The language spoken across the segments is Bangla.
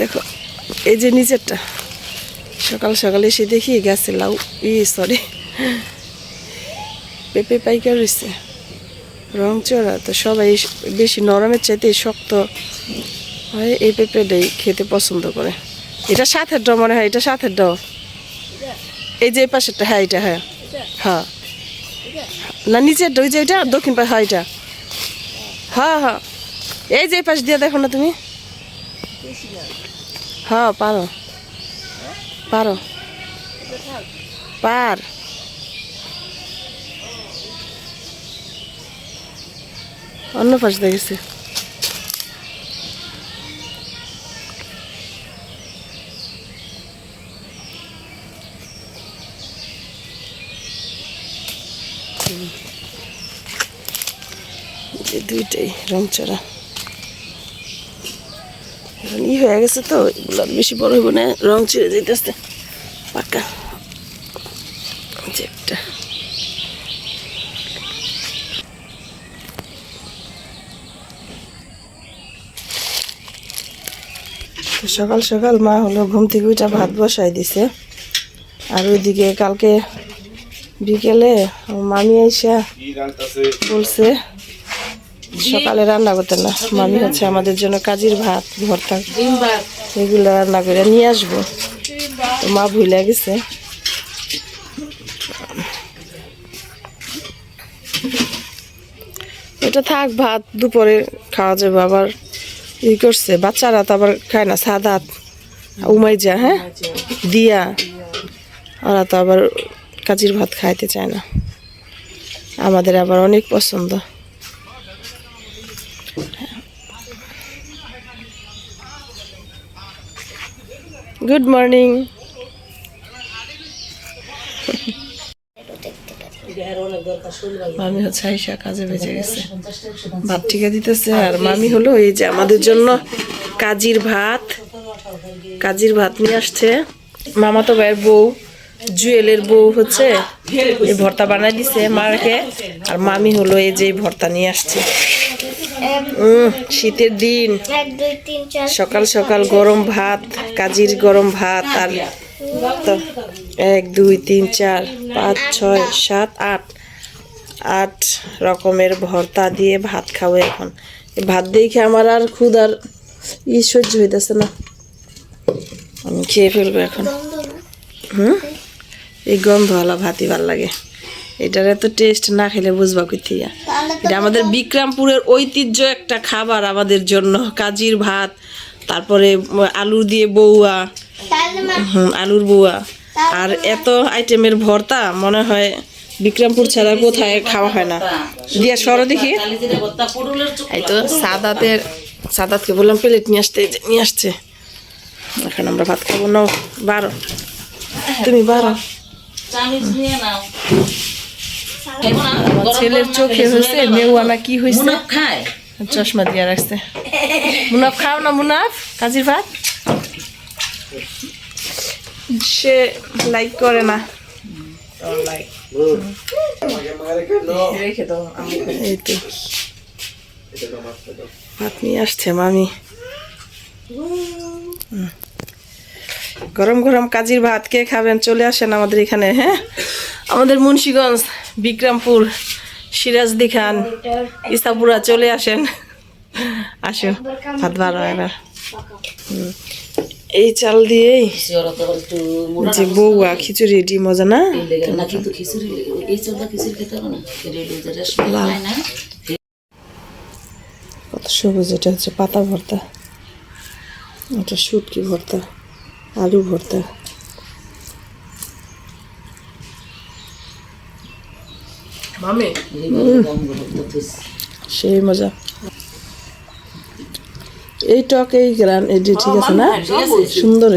দেখো, এই যে নিচেরটা সকাল সকালে এসে দেখি গেছে লাউ। ই সরি পেঁপে পাইকার রয়েছে রং চড়া, তো সবাই বেশি নরমের চাইতে শক্ত হয়, এই পেঁপেটাই খেতে পছন্দ করে। এটা সাথের ড মনে হয়, এটা সাথের ড এই যে পাশেরটা হ্যাঁ এটা হ্যাঁ। হ্যাঁ। না নিচের ওই যে এটা দক্ষিণ পাশে হ্যাঁ এটা। হ্যাঁ হ্যাঁ। এই যে পাশ দিয়ে দেখো না তুমি। হ্যাঁ পারো। পারো। পার। অন্য পাশ দেখেছি দুইটাই রং চড়া ই হয়ে গেছে তো, এগুলো বেশি বড় হইব না, রং ছিঁড়ে যেতেছে পাকা। সকাল সকাল মা হলো ঘুম থেকে উঠা ভাত বসাই দিছে। আর ওইদিকে কালকে বিকেলে মামি আইসা বলছে সকালে রান্না করতে না, মামি হচ্ছে আমাদের জন্য কাজির ভাত, ভর্তা, এগুলো রান্না করে নিয়ে আসব। তো মা ভুলে গেছে। এটা থাক, ভাত দুপুরে খাওয়া যাবে, আবার ই করছে, বাচ্চারা তো আবার খায় না সাদাত উমাই যা হ্যাঁ? দিয়া। ওরা তো আবার কাজির ভাত খাইতে চায় না। আমাদের আবার অনেক পছন্দ। গুড মর্নিং মামি হচ্ছে আইসা কাজে বেজে গেছে। ভাত ঠিকা দিতেছে আর মামি হলো এই যে আমাদের জন্য কাজির ভাত। কাজির ভাত নিয়ে আসছে। মামাতো ভাইয়ের বউ জুয়েলের বউ হচ্ছে এই ভর্তা বানাই দিছে মাকে। আর মামি হলো এই যে এই ভর্তা নিয়ে আসছে। শীতের দিন। সকাল সকাল গরম ভাত কাজির গরম ভাত আর তো এক দুই তিন চার পাঁচ ছয় সাত আট আট রকমের ভর্তা দিয়ে ভাত খাব এখন। ভাত দেখে আমার আর ক্ষুধার ই সহ্য হইতেছে না। আমি খেয়ে ফেলব এখন। হুম? এই গন্ধওয়ালা ভাতই ভালো লাগে। এটার এত টেস্ট না খেলে বুঝবা কোথিয়া এটা আমাদের বিক্রমপুরের ঐতিহ্য একটা খাবার আমাদের জন্য। কাজির ভাত, তারপরে আলু দিয়ে বৌয়া আলুর বৌয়া আর এত আইটেমের ভর্তা, মনে হয় বিক্রমপুর ছাড়া কোথায় খাওয়া হয় না। দিয়া সরো দেখি। এই তো সাদাতের, সাদাতকে বললাম প্লেট নিয়ে আসতে নিয়ে আসছে। এখন আমরা ভাত খাব। নাও, বারো। তুমি বারো। আমার ছেলের চোখে হয়েছে মেউয়ানা কি হয়েছে? চশমা দিয়ে রাখছে। মুনাফ খাও না মুনাফ? কাজির ভাত? সে লাইক করে না। এই তো ভাত নিয়ে আসছে মামি। গরম গরম কাজির ভাত কে খাবেন? চলে আসেন আমাদের এখানে হ্যাঁ? আমাদের মুন্সিগঞ্জ। বিক্রমপুর সিরাজদি খান ইসাপুরা চলে আসেন। আসুন ভাত ভালো এবার। এই চাল দিয়েই যে বউয়া খিচুড়ি এটি মজা না? কিন্তু খিচুড়ি এই চলটা খিচুড়ি খেতে হবে না। রেডিও যে রেশমি লাল। না। কত সবুজ এটা হচ্ছে পাতা ভর্তা। এটা শুটকি ভর্তা আলু ভর্তা মামি এগুলো দাম গরম করতেছে সেই মজা। এই টক এই গ্রান এটি ঠিক আছে না? সুন্দর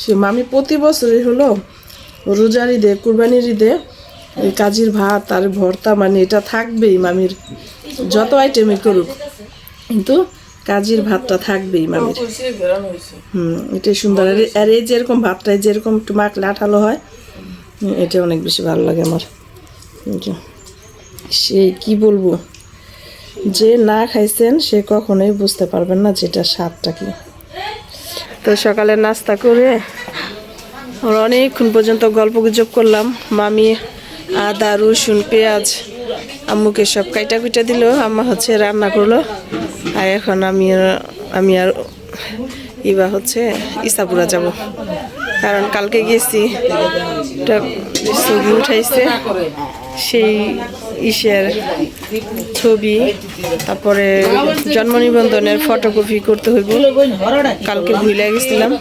সে মামি প্রতি বছরই হলো রোজার ঈদে কুরবানির ঈদে এই কাজির ভাত আর ভর্তা মানে এটা থাকবেই মামির যত আইটেমই করুক। কিন্তু কাজির ভাতটা থাকবেই মামির। হুম এটাই সুন্দর। আর এই যেরকম ভাতটা যেরকম একটু মাখলে আঠালো হয় এটা অনেক বেশি ভালো লাগে আমার। সেই কি বলব? যে না খাইছেন সে কখনোই বুঝতে পারবেন না যেটা স্বাদটা কি। তো সকালে নাস্তা করে ওরা অনেকক্ষণ পর্যন্ত গল্প গুজব করলাম। মামি আদা রসুন পেঁয়াজ আম্মুকে সব কাইটা কুইটা দিল আম্মা হচ্ছে রান্না করল। আর এখন আমি আমি আর ইবা হচ্ছে ইসাপুরা যাব। কারণ কালকে গেছি ছবি উঠাইছে। সেই ইসের ছবি, তারপরে জন্ম নিবন্ধনের ফটোকপি করতে হইব। কালকে ভুলে গেছিলাম,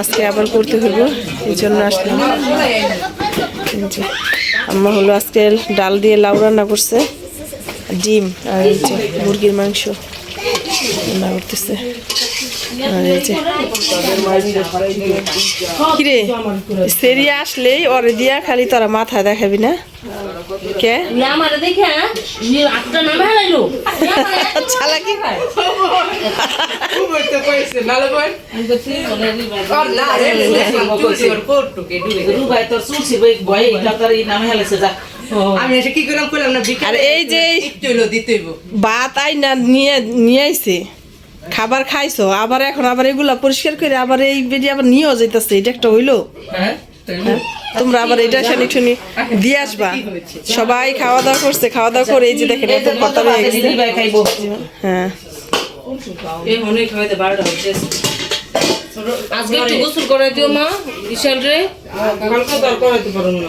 আজকে আবার করতে হইব, এই জন্য আসলাম। আম্মা হলো আজকে ডাল দিয়ে লাউ রান্না করছে, ডিম আর মুরগির মাংস। রান্না করতেছে আর এই যে। কিরে সেরিয়া আসলেই ওরে দিয়া খালি তোরা মাথা দেখাবি না? কে? চালাকি রুবাই তোর চুলছি বই বই এটা তার এই নামে হারাইছে যা। আমি এসে কি করলাম করলাম না আর এই যে ভাত আইনা নিয়ে নিয়ে আইছে। খাবার খাইছো আবার এখন আবার এগুলা পরিষ্কার করে আবার এই বেডি আবার নিয়েও যাইতেছে এটা একটা হইল। হ্যাঁ তোমরা আবার এটা শানি শুনি দিয়ে আসবা। সবাই খাওয়া দাওয়া করছে খাওয়া দাওয়া করে এই যে দেখেন এত কথা হয়ে গেছে। হ্যাঁ। আজকে একটু গোসল করে দিও মা বিশাল রে। হালকা দর করাইতে পারো না।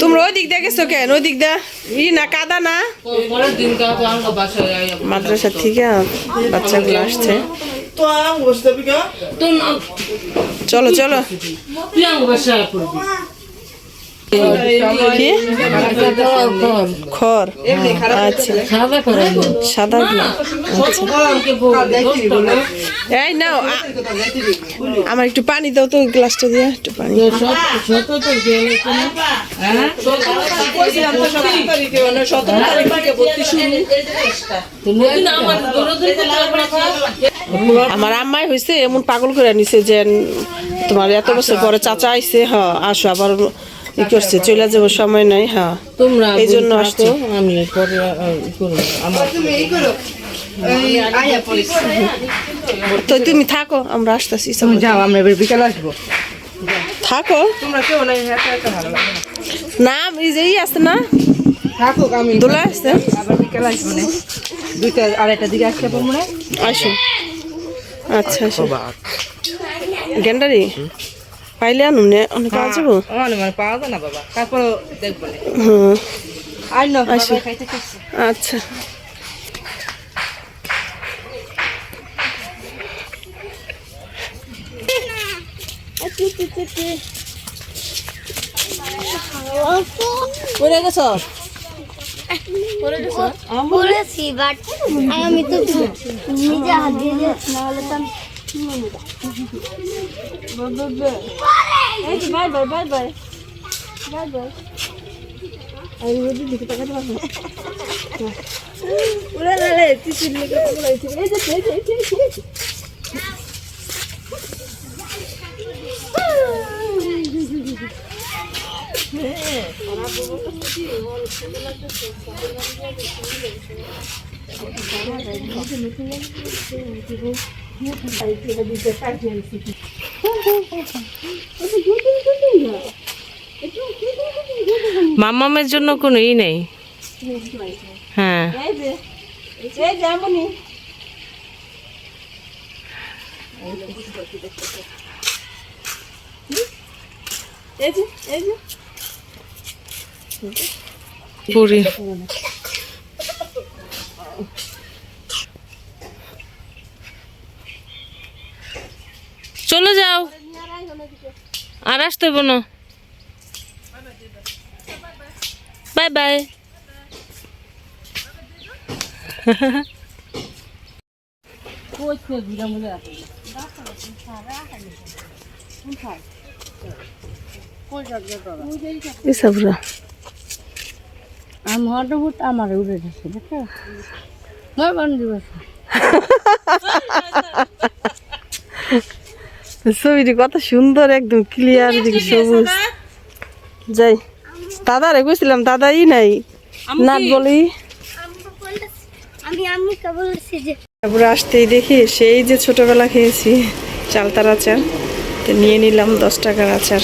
তোমরা ওই দিক দিয়ে গেছো কেন? ওই দিক দিয়ে ই না কাদা না? মাদ্রাসা থেকে বাচ্চাগুলো আসছে। চলো চলো। খড়। আচ্ছা। সাদা গুলো এই নাও আমার একটু পানি দাও তো গ্লাসটা দিয়ে, একটু পানি। আমার আম্মাই হয়েছে এমন পাগল করে নিছে যে, তোমার এত বছর পরে চাচা আইছে, হ, আসো, আবার ই করছে চলে যাব সময় নাই হ্যাঁ। তোমরা এই জন্য আসছে। আমি পরে করব। আমার তুমি এই করো। এই আয়া পড়িস তো তুমি থাকো আমরা আসতেছি তুমি যাও আমরা এবার বিকালে আসব। থাকো। তোমরা কেউ নাই না। না এই যে ই আছে না। থাকুক আমি দোলা আছে। আবার বিকালে আসব না দুইটা আড়াইটার দিকে আসতে পারব না আসো। আচ্ছা আচ্ছা গেন্ডারি পাইলে আনুন নে অনেক কাজ মানে মানে পাওয়া যায় না বাবা। তারপর দেখব খাইছে আচ্ছা। পড়ে গেছ? বলেছি বাট আমি তো নিজে হাত দিয়ে দিয়েছি না হলে তো আমি- বাই বাই বাই বাই বাই বাই উড়ে না রে তুই চিনলে কত বড় হয়েছে এই যে এই যে এই যে, এই যে মামামের জন্য কোনো ই নেই। হ্যাঁ। পুরি চলে যাও আর আসতে হবে না। বাই বাই আমার বহুত আমার উড়ে যাচ্ছে দেখো। মই বন্ধু আছে ছবিটি কত সুন্দর একদম ক্লিয়ার দেখি সবুজ। যাই দাদা রে বুঝছিলাম দাদাই নাই। নাট বলি। তারপরে আসতেই দেখি সেই যে ছোটবেলা খেয়েছি চালতার আচার। তো নিয়ে নিলাম দশ টাকার আচার।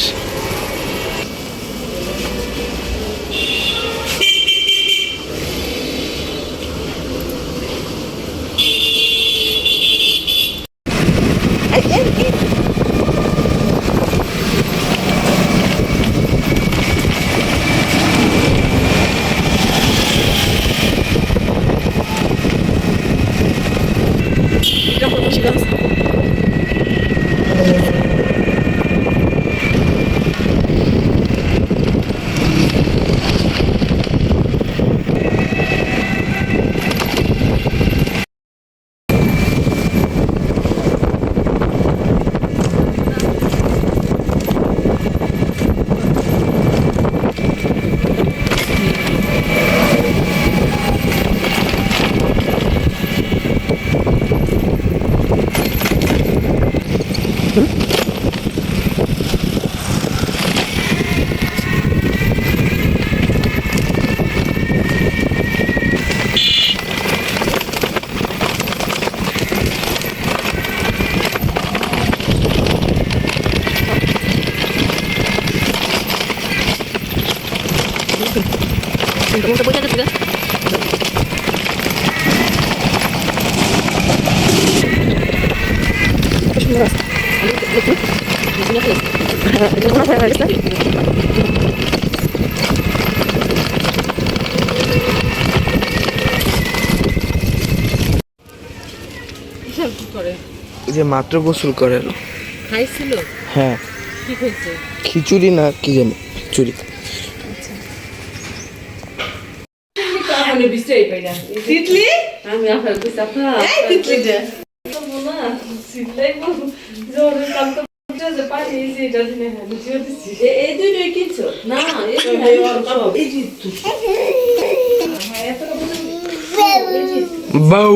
যে মাত্র গোসল করে খাইছিল? হ্যাঁ। কি খাইছে? খিচুড়ি না কি জানি খিচুড়ি। তিতলি? আমি আছে পানি এসে এটা দিনে এই দুইটাই কিনছো না বউ